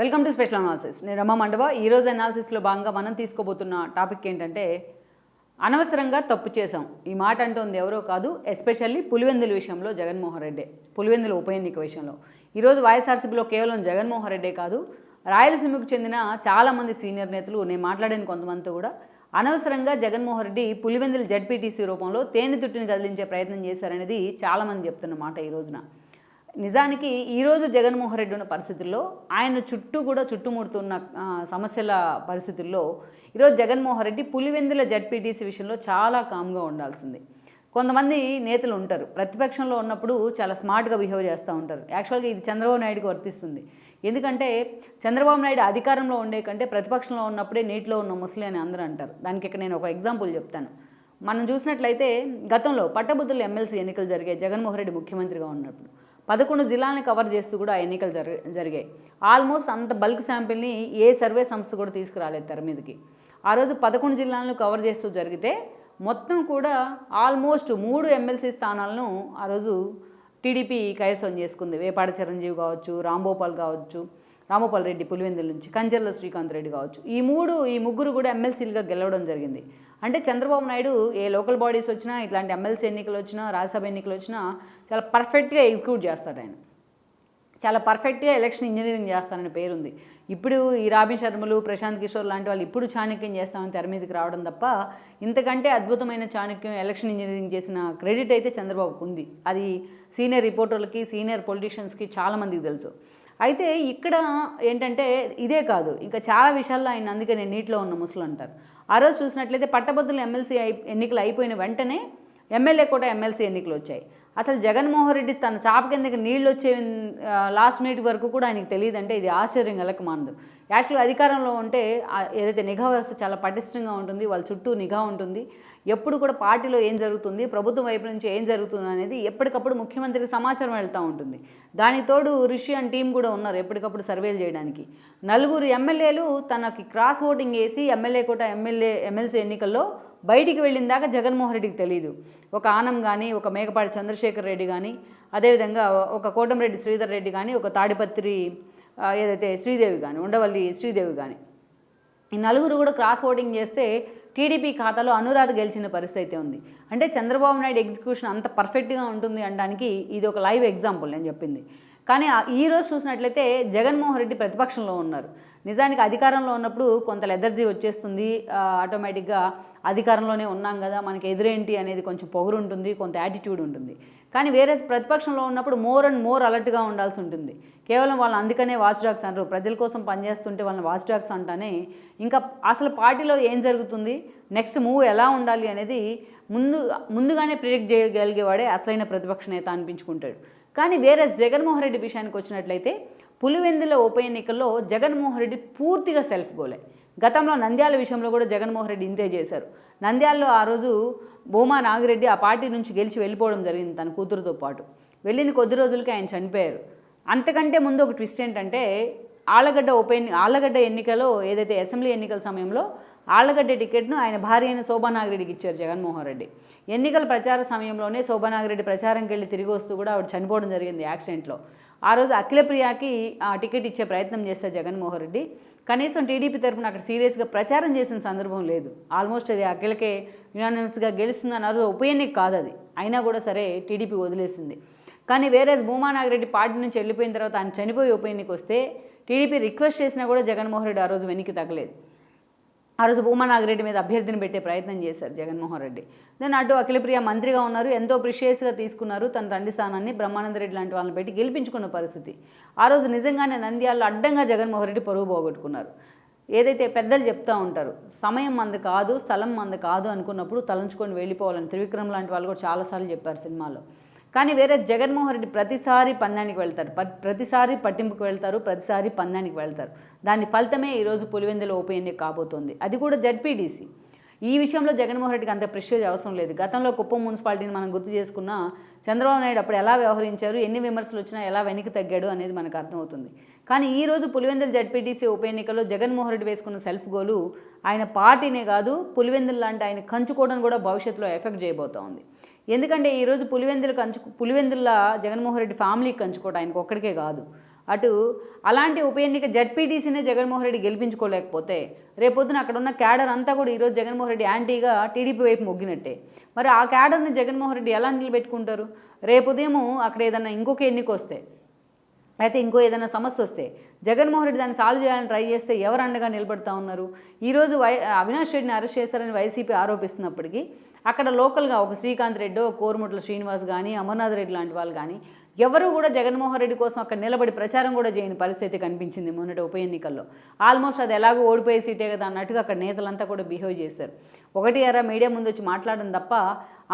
Welcome to special analysis. నేను రమ్మ మండవ. ఈరోజు అనాలిసిస్లో భాగంగా మనం తీసుకోబోతున్న టాపిక్ ఏంటంటే అనవసరంగా తప్పు చేశాం. ఈ మాట అంటోంది ఎవరో కాదు ఎస్పెషల్లీ పులివెందుల విషయంలో జగన్మోహన్ రెడ్డి. పులివెందుల ఉప ఎన్నిక విషయంలో. ఈరోజు వైఎస్ఆర్సీపీలో కేవలం జగన్మోహన్ రెడ్డే కాదు రాయలసీమకు చెందిన చాలామంది సీనియర్ నేతలు నేను మాట్లాడిన కొంతమందితో కూడా అనవసరంగా జగన్మోహన్ రెడ్డి పులివెందుల జడ్పీటీసీ రూపంలో తేనె తుట్టిని కదిలించే ప్రయత్నం చేశారనేది చాలామంది చెప్తున్న మాట ఈ రోజున. నిజానికి ఈరోజు జగన్మోహన్ రెడ్డి ఉన్న పరిస్థితుల్లో ఆయన చుట్టూ కూడా చుట్టుముడుతున్న సమస్యల పరిస్థితుల్లో ఈరోజు జగన్మోహన్ రెడ్డి పులివెందుల జడ్పీటీసీ విషయంలో చాలా కామ్గా ఉండాల్సింది. కొంతమంది నేతలు ఉంటారు. ప్రతిపక్షంలో ఉన్నప్పుడు చాలా స్మార్ట్గా బిహేవ్ చేస్తూ ఉంటారు. యాక్చువల్గా ఇది చంద్రబాబు నాయుడుకి వర్తిస్తుంది. ఎందుకంటే చంద్రబాబు నాయుడు అధికారంలో ఉండే కంటే ప్రతిపక్షంలో ఉన్నప్పుడే నీటిలో ఉన్న ముసలి అని అందరూ అంటారు. దానికి ఇక్కడ నేను ఒక ఎగ్జాంపుల్ చెప్తాను. మనం చూసినట్లయితే గతంలో పట్టభద్రుల ఎమ్మెల్సీ ఎన్నికలు జరిగాయి. జగన్మోహన్ రెడ్డి ముఖ్యమంత్రిగా ఉన్నప్పుడు. పదకొండు జిల్లాలను కవర్ చేస్తూ కూడా ఆ ఎన్నికలు జరి జరిగాయి. ఆల్మోస్ట్ అంత బల్క్ శాంపిల్ని ఏ సర్వే సంస్థ కూడా తీసుకురాలేదు తెర మీదకి. ఆ రోజు పదకొండు జిల్లాలను కవర్ చేస్తూ జరిగితే మొత్తం కూడా ఆల్మోస్ట్ మూడు ఎమ్మెల్సీ స్థానాలను ఆ రోజు టీడీపీ కైవసం చేసుకుంది. వేపాడ చిరంజీవి కావచ్చు రాంభోపాల్ కావచ్చు. రామోపాల్ రెడ్డి పులివెందుల నుంచి కంజర్ల శ్రీకాంత్ రెడ్డి కావచ్చు. ఈ మూడు ఈ ముగ్గురు కూడా ఎమ్మెల్సీలుగా గెలవడం జరిగింది. అంటే చంద్రబాబు నాయుడు ఏ లోకల్ బాడీస్ వచ్చినా ఇట్లాంటి ఎమ్మెల్సీ ఎన్నికలు వచ్చినా రాజ్యసభ ఎన్నికలు వచ్చినా చాలా పర్ఫెక్ట్గా ఎగ్జిక్యూట్ చేస్తాడు ఆయన. చాలా పర్ఫెక్ట్గా ఎలక్షన్ ఇంజనీరింగ్ చేస్తానని పేరుంది. ఇప్పుడు ఈ రాబిన్ శర్మలు ప్రశాంత్ కిషోర్ లాంటి వాళ్ళు ఇప్పుడు చాణక్యం చేస్తామని తెర మీదకి రావడం తప్ప ఇంతకంటే అద్భుతమైన చాణక్యం ఎలక్షన్ ఇంజనీరింగ్ చేసిన క్రెడిట్ అయితే చంద్రబాబుకు ఉంది. అది సీనియర్ రిపోర్టర్లకి సీనియర్ పొలిటీషియన్స్కి చాలామందికి తెలుసు. అయితే ఇక్కడ ఏంటంటే ఇదే కాదు ఇంకా చాలా విషయాల్లో ఆయన అందుకే నేను నీటిలో ఉన్న ముసలు అంటారు. ఆ రోజు చూసినట్లయితే పట్టభద్రులు ఎమ్మెల్సీ అయి ఎన్నికలు అయిపోయిన వెంటనే ఎమ్మెల్యే కూడా ఎమ్మెల్సీ ఎన్నికలు వచ్చాయి. అసలు జగన్మోహన్ రెడ్డి తన చాప కిందకి నీళ్ళు వచ్చే లాస్ట్ మినిట్ వరకు కూడా ఆయనకి తెలియదంటే ఇది ఆశ్చర్యం కలక మానదు. యాక్చువల్గా అధికారంలో ఉంటే ఏదైతే నిఘా వ్యవస్థ చాలా పటిష్టంగా ఉంటుంది వాళ్ళ చుట్టూ నిఘా ఉంటుంది ఎప్పుడు కూడా పార్టీలో ఏం జరుగుతుంది ప్రభుత్వం వైపు నుంచి ఏం జరుగుతుంది అనేది ఎప్పటికప్పుడు ముఖ్యమంత్రికి సమాచారం వెళ్తూ ఉంటుంది. దానికి తోడు రిషి అండ్ టీం కూడా ఉన్నారు ఎప్పటికప్పుడు సర్వేలు చేయడానికి. నలుగురు ఎమ్మెల్యేలు తనకి క్రాస్ ఓటింగ్ వేసి ఎమ్మెల్యే కూడా ఎమ్మెల్యే ఎమ్మెల్సీ ఎన్నికల్లో బయటికి వెళ్ళిన దాకా జగన్మోహన్ రెడ్డికి తెలియదు ఒక ఆనం కానీ ఒక మేకపాటి చంద్రశేఖర్ రెడ్డి కానీ అదేవిధంగా ఒక కోటంరెడ్డి శ్రీధర్ రెడ్డి కానీ ఒక తాడిపత్రి ఏదైతే శ్రీదేవి కానీ ఉండవల్లి శ్రీదేవి కానీ ఈ నలుగురు కూడా క్రాస్ ఓటింగ్ చేస్తే టీడీపీ ఖాతాలో అనురాధ గెలిచిన పరిస్థితి అయితే ఉంది. అంటే చంద్రబాబు నాయుడు ఎగ్జిక్యూషన్ అంత పర్ఫెక్ట్గా ఉంటుంది అనడానికి ఇది ఒక లైవ్ ఎగ్జాంపుల్ నేను చెప్పింది. కానీ ఈరోజు ఈ రోజు చూసినట్లయితే జగన్మోహన్ రెడ్డి ప్రతిపక్షంలో ఉన్నారు. నిజానికి అధికారంలో ఉన్నప్పుడు కొంత లెదర్జీ వచ్చేస్తుంది. ఆటోమేటిక్గా అధికారంలోనే ఉన్నాం కదా మనకి ఎదురేంటి అనేది కొంచెం పొగరు ఉంటుంది కొంత యాటిట్యూడ్ ఉంటుంది. కానీ వేరే ప్రతిపక్షంలో ఉన్నప్పుడు మోర్ అండ్ మోర్ అలర్ట్గా ఉండాల్సి ఉంటుంది. కేవలం వాళ్ళు అందుకనే వాచ్ డాగ్స్ అంటారు. ప్రజల కోసం పనిచేస్తుంటే వాళ్ళని వాచ్ డాగ్స్ అంటానే. ఇంకా అసలు పార్టీలో ఏం జరుగుతుంది? నెక్స్ట్ మూవ్ ఎలా ఉండాలి అనేది ముందు ముందుగానే ప్రిడిక్ట్ చేయగలిగేవాడే అసలైన ప్రతిపక్ష నేత అనిపించుకుంటాడు. కానీ వేరే జగన్మోహన్ రెడ్డి విషయానికి వచ్చినట్లయితే పులివెందుల ఉప ఎన్నికల్లో జగన్మోహన్ రెడ్డి పూర్తిగా సెల్ఫ్ గోలే గతంలో నంద్యాల విషయంలో కూడా జగన్మోహన్ రెడ్డి ఇంతే చేశారు. నంద్యాలలో ఆ రోజు భూమా నాగిరెడ్డి ఆ పార్టీ నుంచి గెలిచి వెళ్ళిపోవడం జరిగింది తన కూతురుతో పాటు. వెళ్ళిన కొద్ది రోజులకి ఆయన చనిపోయారు. అంతకంటే ముందు ఒక ట్విస్ట్ ఏంటంటే ఆళ్ళగడ్డ ఉప ఎన్ని ఆళ్ళగడ్డ ఎన్నికలో ఏదైతే అసెంబ్లీ ఎన్నికల సమయంలో ఆళ్ళగడ్డ టికెట్ను ఆయన భార్య అయిన శోభానాగిరెడ్డికి ఇచ్చారు జగన్మోహన్ రెడ్డి. ఎన్నికల ప్రచార సమయంలోనే శోభానాగిరెడ్డి ప్రచారంకి వెళ్ళి తిరిగి వస్తూ కూడా ఆవిడ చనిపోవడం జరిగింది యాక్సిడెంట్లో. ఆ రోజు అఖిలప్రియకి ఆ టికెట్ ఇచ్చే ప్రయత్నం చేస్తారు జగన్మోహన్ రెడ్డి. కనీసం టీడీపీ తరఫున అక్కడ సీరియస్గా ప్రచారం చేసిన సందర్భం లేదు. ఆల్మోస్ట్ అది అఖిలకే యునానిమస్గా గెలుస్తుందని ఆ రోజు ఉప ఎన్నిక కాదు అది. అయినా కూడా సరే టీడీపీ వదిలేసింది. కానీ వేరే భూమా నాగిరెడ్డి పార్టీ నుంచి వెళ్ళిపోయిన తర్వాత ఆయన చనిపోయి ఉప ఎన్నిక వస్తే టీడీపీ రిక్వెస్ట్ చేసినా కూడా జగన్మోహన్ రెడ్డి ఆ రోజు వెనక్కి తగ్గలేదు. ఆ రోజు భూమా నాగిరెడ్డి మీద అభ్యర్థిని పెట్టే ప్రయత్నం చేశారు జగన్మోహన్ రెడ్డి. దెన్ అటు అఖిలప్రియ మంత్రిగా ఉన్నారు ఎంతో ప్రిషియస్గా తీసుకున్నారు తన తండ్రి స్థానాన్ని బ్రహ్మానందరెడ్డి లాంటి వాళ్ళని పెట్టి గెలిపించుకున్న పరిస్థితి. ఆ రోజు నిజంగానే నంద్యాలలో అడ్డంగా జగన్మోహన్ రెడ్డి పరువు పోగొట్టుకున్నారు. ఏదైతే పెద్దలు చెప్తూ ఉంటారు సమయం మంది కాదు స్థలం మంది కాదు అనుకున్నప్పుడు తలంచుకొని వెళ్ళిపోవాలని త్రివిక్రమ్ లాంటి వాళ్ళు కూడా చాలాసార్లు చెప్పారు సినిమాలో. కానీ వేరే జగన్మోహన్ రెడ్డి ప్రతిసారి పందానికి వెళ్తారు. ప్రతిసారి పట్టింపుకు వెళ్తారు ప్రతిసారి పందానికి వెళ్తారు. దాని ఫలితమే ఈరోజు పులివెందుల ఉప ఎన్నిక కాబోతోంది. అది కూడా జడ్పీడీసీ ఈ విషయంలో జగన్మోహన్ రెడ్డికి అంత ప్రెషర్ అవసరం లేదు. గతంలో కుప్పం మున్సిపాలిటీని మనం గుర్తు చేసుకున్నా చంద్రబాబు నాయుడు అప్పుడు ఎలా వ్యవహరించారు ఎన్ని విమర్శలు వచ్చినా ఎలా వెనక్కి తగ్గాడు అనేది మనకు అర్థమవుతుంది. కానీ ఈ రోజు పులివెందుల జడ్పీటీసీ ఉప ఎన్నికల్లో జగన్మోహన్ రెడ్డి వేసుకున్న సెల్ఫ్ గోలు ఆయన పార్టీనే కాదు పులివెందులు లాంటి ఆయన కంచుకోవడం కూడా భవిష్యత్తులో ఎఫెక్ట్ చేయబోతా ఉంది. ఎందుకంటే ఈరోజు పులివెందులు కంచు పులివెందుల జగన్మోహన్ రెడ్డి ఫ్యామిలీకి కంచుకోవడం ఆయనకు ఒక్కడికే కాదు. అటు అలాంటి ఉప ఎన్నిక జడ్పీటీసీనే జగన్మోహన్ రెడ్డి గెలిపించుకోలేకపోతే రేపొద్దున అక్కడ ఉన్న క్యాడర్ అంతా కూడా ఈరోజు జగన్మోహన్ రెడ్డి యాంటీగా టీడీపీ వైపు మొగ్గినట్టే. మరి ఆ క్యాడర్ని జగన్మోహన్ రెడ్డి ఎలా నిలబెట్టుకుంటారు? రేపు అక్కడ ఏదన్నా ఇంకొక ఎన్నిక వస్తే అయితే ఇంకో ఏదైనా సమస్య వస్తే జగన్మోహన్ రెడ్డి దాన్ని సాల్వ్ చేయాలని ట్రై చేస్తే ఎవరు అండగా నిలబడతా ఉన్నారు? ఈరోజు వై అవినాష్ రెడ్డిని అరెస్ట్ చేశారని వైసీపీ ఆరోపిస్తున్నప్పటికీ అక్కడ లోకల్గా ఒక శ్రీకాంత్ రెడ్డో కోరుముట్ల శ్రీనివాస్ కానీ అమర్నాథ్ రెడ్డి లాంటి వాళ్ళు కానీ ఎవరు కూడా జగన్మోహన్ రెడ్డి కోసం అక్కడ నిలబడి ప్రచారం కూడా చేయని పరిస్థితి కనిపించింది మొన్నటి ఉప ఎన్నికల్లో. ఆల్మోస్ట్ అది ఎలాగో ఓడిపోయే సీటే కదా అన్నట్టుగా అక్కడ నేతలంతా కూడా బిహేవ్ చేశారు. ఒకటి ఎరా మీడియా ముందు వచ్చి మాట్లాడడం తప్ప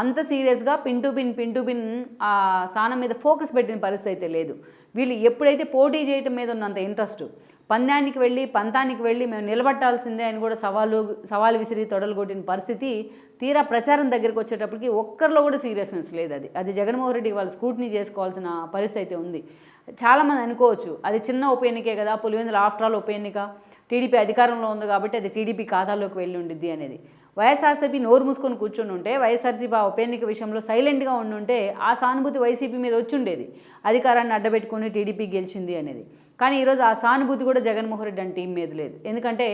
అంత సీరియస్గా pin to pin pin to pin ఆ స్థానం మీద ఫోకస్ పెట్టిన పరిస్థితి అయితే లేదు. వీళ్ళు ఎప్పుడైతే పోటీ చేయటం మీద ఉన్నంత ఇంట్రెస్ట్ పందానికి వెళ్ళి పంతానికి వెళ్ళి మేము నిలబట్టాల్సిందే అని కూడా సవాలు సవాలు విసిరి తొడలు కొట్టిన పరిస్థితి తీరా ప్రచారం దగ్గరికి వచ్చేటప్పటికి ఒక్కరిలో కూడా సీరియస్నెస్ లేదు అది. అది జగన్మోహన్ రెడ్డి వాళ్ళు స్క్రూటినీ చేసుకోవాల్సిన పరిస్థితి అయితే ఉంది. చాలామంది అనుకోవచ్చు అది చిన్న ఉప ఎన్నికే కదా పులివెందుల ఆఫ్టర్ ఆల్ ఉప ఎన్నిక టీడీపీ అధికారంలో ఉంది కాబట్టి అది టీడీపీ ఖాతాలోకి వెళ్ళి ఉండిద్ది అనేది. వైఎస్ఆర్సీపీ నోరు మూసుకొని కూర్చుని ఉంటే వైఎస్ఆర్సీపీ ఆ ఉప ఎన్నిక విషయంలో సైలెంట్గా ఉండుంటే ఆ సానుభూతి వైసీపీ మీద వచ్చి ఉండేది అధికారాన్ని అడ్డబెట్టుకుని టీడీపీ గెలిచింది అనేది. కానీ ఈరోజు ఆ సానుభూతి కూడా జగన్మోహన్ రెడ్డి అని టీం మీద లేదు. ఎందుకంటే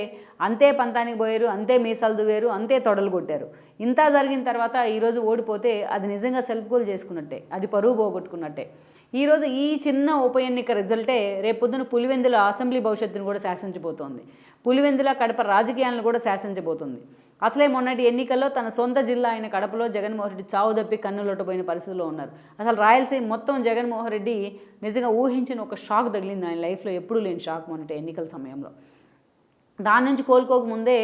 అంతే పంతానికి పోయారు అంతే మీసాలు దువ్వారు అంతే తొడలు కొట్టారు. ఇంత జరిగిన తర్వాత ఈరోజు ఓడిపోతే అది నిజంగా సెల్ఫ్ గోల్ చేసుకున్నట్టే అది పరువు పోగొట్టుకున్నట్టే. ఈరోజు ఈ చిన్న ఉప ఎన్నిక రిజల్టే రేపొద్దున పులివెందుల అసెంబ్లీ భవిష్యత్తును కూడా శాసించబోతోంది. పులివెందుల కడప రాజకీయాలను కూడా శాసించబోతోంది. అసలే మొన్నటి ఎన్నికల్లో తన సొంత జిల్లా అయిన కడపలో జగన్మోహన్ రెడ్డి చావు తప్పి కన్నులొట్టబోయిన పరిస్థితిలో ఉన్నారు. అసలు రాయలసీమ మొత్తం జగన్మోహన్ రెడ్డి నిజంగా ఊహించిన ఒక షాక్ తగిలింది ఆయన లైఫ్లో ఎప్పుడూ లేని షాక్ మొన్నటి ఎన్నికల సమయంలో. దాని నుంచి కోలుకోక ముందే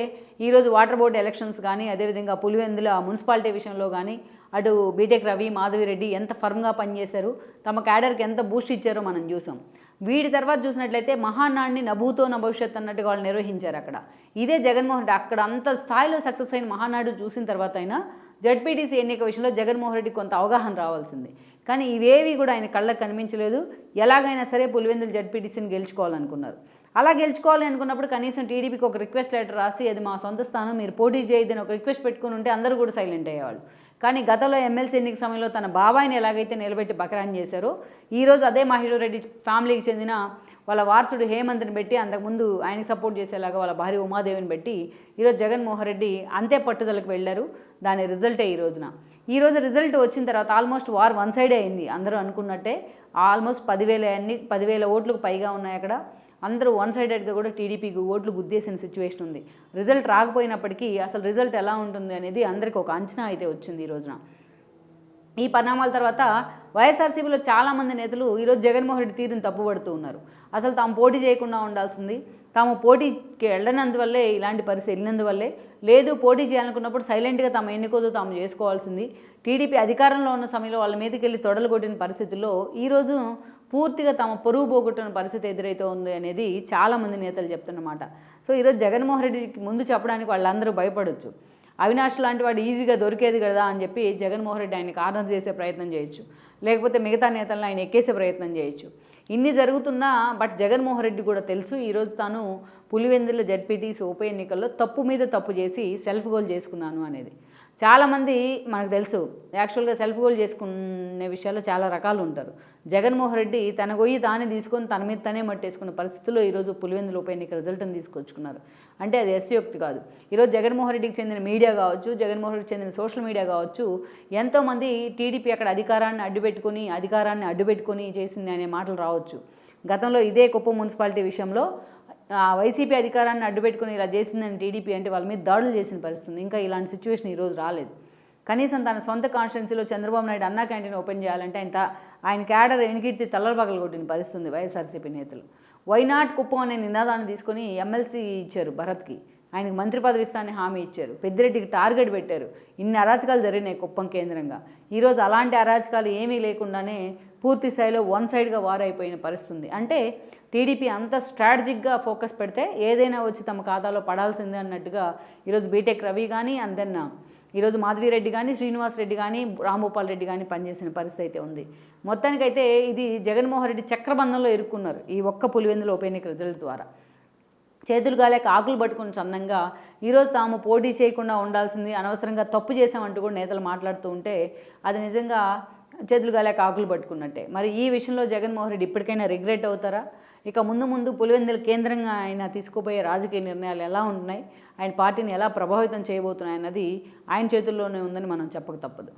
ఈరోజు వాటర్ బోర్డు ఎలక్షన్స్ కానీ అదేవిధంగా పులివెందుల మున్సిపాలిటీ విషయంలో కానీ అటు బీటెక్ రవి మాధవిరెడ్డి ఎంత ఫర్మ్గా పనిచేశారు తమ క్యాడర్కి ఎంత బూస్ట్ ఇచ్చారో మనం చూసాం. వీటి తర్వాత చూసినట్లయితే మహానాడిని నభూతో నా భవిష్యత్ అన్నట్టుగా వాళ్ళు నిర్వహించారు అక్కడ. ఇదే జగన్మోహన్ రెడ్డి అక్కడ అంత స్థాయిలో సక్సెస్ అయిన మహానాడు చూసిన తర్వాత అయినా జడ్పీటీసీ ఎన్నిక విషయంలో జగన్మోహన్ రెడ్డి కొంత అవగాహన రావాల్సింది. కానీ ఇవేవి కూడా ఆయన కళ్ళకు కనిపించలేదు. ఎలాగైనా సరే పులివెందులు జడ్పీటీసీని గెలుచుకోవాలనుకున్నారు. అలా గెలుచుకోవాలి అనుకున్నప్పుడు కనీసం టీడీపీకి ఒక రిక్వెస్ట్ లెటర్ రాసి అది మా సొంత స్థానం మీరు పోటీ చేయదని ఒక రిక్వెస్ట్ పెట్టుకుని ఉంటే అందరూ కూడా సైలెంట్ అయ్యేవాళ్ళు. కానీ గతంలో ఎమ్మెల్సీ ఎన్నిక సమయంలో తన బాబాయిని ఎలాగైతే నిలబెట్టి బకరాన్ చేశారో ఈరోజు అదే మహేశ్వర్ రెడ్డి ఫ్యామిలీకి చెందిన వాళ్ళ వారసుడు హేమంత్ని పెట్టి అంతకుముందు ఆయనకి సపోర్ట్ చేసేలాగా వాళ్ళ భార్య ఉమాదేవిని పెట్టి ఈరోజు జగన్మోహన్ రెడ్డి అంతే పట్టుదలకు వెళ్ళారు. దాని రిజల్టే ఈ రోజున. ఈ రోజు రిజల్ట్ వచ్చిన తర్వాత ఆల్మోస్ట్ వార్ వన్ సైడే అయింది. అందరూ అనుకున్నట్టే ఆల్మోస్ట్ పదివేల అన్ని పదివేల ఓట్లకు పైగా ఉన్నాయి అక్కడ. అందరూ వన్ సైడెడ్గా కూడా టీడీపీకి ఓట్లు గుద్దేసిన సిచ్యువేషన్ ఉంది. రిజల్ట్ రాకపోయినప్పటికీ అసలు రిజల్ట్ ఎలా ఉంటుంది అనేది అందరికీ ఒక అంచనా అయితే వచ్చింది ఈ రోజున. ఈ పరిణామాల తర్వాత వైఎస్ఆర్సీపీలో చాలామంది నేతలు ఈరోజు జగన్మోహన్ రెడ్డి తీరును తప్పుపడుతూ ఉన్నారు. అసలు తాము పోటీ చేయకుండా ఉండాల్సింది. తాము పోటీకి వెళ్ళనందువల్లే ఇలాంటి పరిస్థితి వెళ్ళినందువల్లే. లేదు పోటీ చేయాలనుకున్నప్పుడు సైలెంట్గా తమ ఎన్నికోదో తాము చేసుకోవాల్సింది. టీడీపీ అధికారంలో ఉన్న సమయంలో వాళ్ళ మీదకి వెళ్ళి తొడలు కొట్టిన పరిస్థితుల్లో ఈరోజు పూర్తిగా తమ పొరుగు పోగొట్టిన పరిస్థితి ఎదురైతే ఉంది అనేది చాలామంది నేతలు చెప్తున్నమాట. సో ఈరోజు జగన్మోహన్ రెడ్డికి ముందు చెప్పడానికి వాళ్ళందరూ భయపడవచ్చు అవినాష్ లాంటి వాడు ఈజీగా దొరికేది కదా అని చెప్పి జగన్మోహన్ రెడ్డి ఆయనకు ఆర్డర్ చేసే ప్రయత్నం చేయొచ్చు. లేకపోతే మిగతా నేతలను ఆయన ఎక్కేసే ప్రయత్నం చేయొచ్చు. ఇన్ని జరుగుతున్నా బట్ జగన్మోహన్ రెడ్డి కూడా తెలుసు ఈరోజు తాను పులివెందుల జడ్పీటీసీ ఉప ఎన్నికల్లో తప్పు మీద తప్పు చేసి సెల్ఫ్ గోల్ చేసుకున్నాను అనేది. చాలామంది మనకు తెలుసు యాక్చువల్గా సెల్ఫ్ గోల్ చేసుకునే విషయాల్లో చాలా రకాలు ఉంటారు. జగన్మోహన్ రెడ్డి తన గొయ్యి తానే తీసుకొని తన మీద తనే మట్టేసుకున్న పరిస్థితుల్లో ఈరోజు పులివెందుల ఉప ఎన్నిక రిజల్ట్ని తీసుకొచ్చుకున్నారు. అంటే అది ఎస్యోక్తి కాదు. ఈరోజు జగన్మోహన్ రెడ్డికి చెందిన మీడియా కావచ్చు జగన్మోహన్ రెడ్డికి చెందిన సోషల్ మీడియా కావచ్చు ఎంతోమంది టీడీపీ అక్కడ అధికారాన్ని పెట్టుకుని అధికారాన్ని అడ్డుపెట్టుకుని చేసింది అనే మాటలు రావచ్చు. గతంలో ఇదే కుప్పం మున్సిపాలిటీ విషయంలో వైసీపీ అధికారాన్ని అడ్డుపెట్టుకుని ఇలా చేసిందని టీడీపీ అంటే వాళ్ళ మీద దాడులు చేసిన పరిస్థితుంది. ఇంకా ఇలాంటి సిచ్యువేషన్ ఈరోజు రాలేదు. కనీసం తన సొంత కాన్స్టిట్యున్సీలో చంద్రబాబు నాయుడు అన్నా క్యాంటీన్ ఓపెన్ చేయాలంటే ఆయన ఆయన క్యాడర్ ఎనికిడితే తల్లబగలు కొట్టిన పరిస్థితుంది వైఎస్ఆర్సీపీ నేతలు. వైనాట్ కుప్పం అనే నినాదాన్ని తీసుకొని ఎమ్మెల్సీ ఇచ్చారు భరత్కి. ఆయనకు మంత్రి పదవి ఇస్తానని హామీ ఇచ్చారు. పెద్దిరెడ్డికి టార్గెట్ పెట్టారు. ఇన్ని అరాచకాలు జరిగినాయి కుప్పం కేంద్రంగా. ఈరోజు అలాంటి అరాచకాలు ఏమీ లేకుండానే పూర్తి స్థాయిలో వన్ సైడ్గా వార్ అయిపోయిన పరిస్థితి ఉంది అంటే టీడీపీ అంత స్ట్రాటజిక్గా ఫోకస్ పెడితే ఏదైనా వచ్చి తమ ఖాతాలో పడాల్సిందే అన్నట్టుగా ఈరోజు బీటెక్ రవి కానీ అందన్న ఈరోజు మాధవిరెడ్డి కానీ శ్రీనివాస్ రెడ్డి కానీ రాంభూపాల్ రెడ్డి కానీ పనిచేసిన పరిస్థితి అయితే ఉంది. మొత్తానికైతే ఇది జగన్మోహన్ రెడ్డి చక్రబంధంలో ఇరుక్కున్నారు ఈ ఒక్క పులివెందుల ఉప ఎన్నిక రిజల్ట్ ద్వారా. చేతులు గాలేక ఆకులు పట్టుకుని చందంగా ఈరోజు తాము పోటీ చేయకుండా ఉండాల్సింది అనవసరంగా తప్పు చేశామంటూ కూడా నేతలు మాట్లాడుతూ ఉంటే అది నిజంగా చేతులు గాలేక ఆకులు పట్టుకున్నట్టే. మరి ఈ విషయంలో జగన్మోహన్ రెడ్డి ఇప్పటికైనా రిగ్రెట్ అవుతారా? ఇక ముందు ముందు పులివెందుల కేంద్రంగా ఆయన తీసుకోబోయే రాజకీయ నిర్ణయాలు ఎలా ఉంటున్నాయి? ఆయన పార్టీని ఎలా ప్రభావితం చేయబోతున్నాయి అన్నది ఆయన చేతుల్లోనే ఉందని మనం చెప్పక తప్పదు.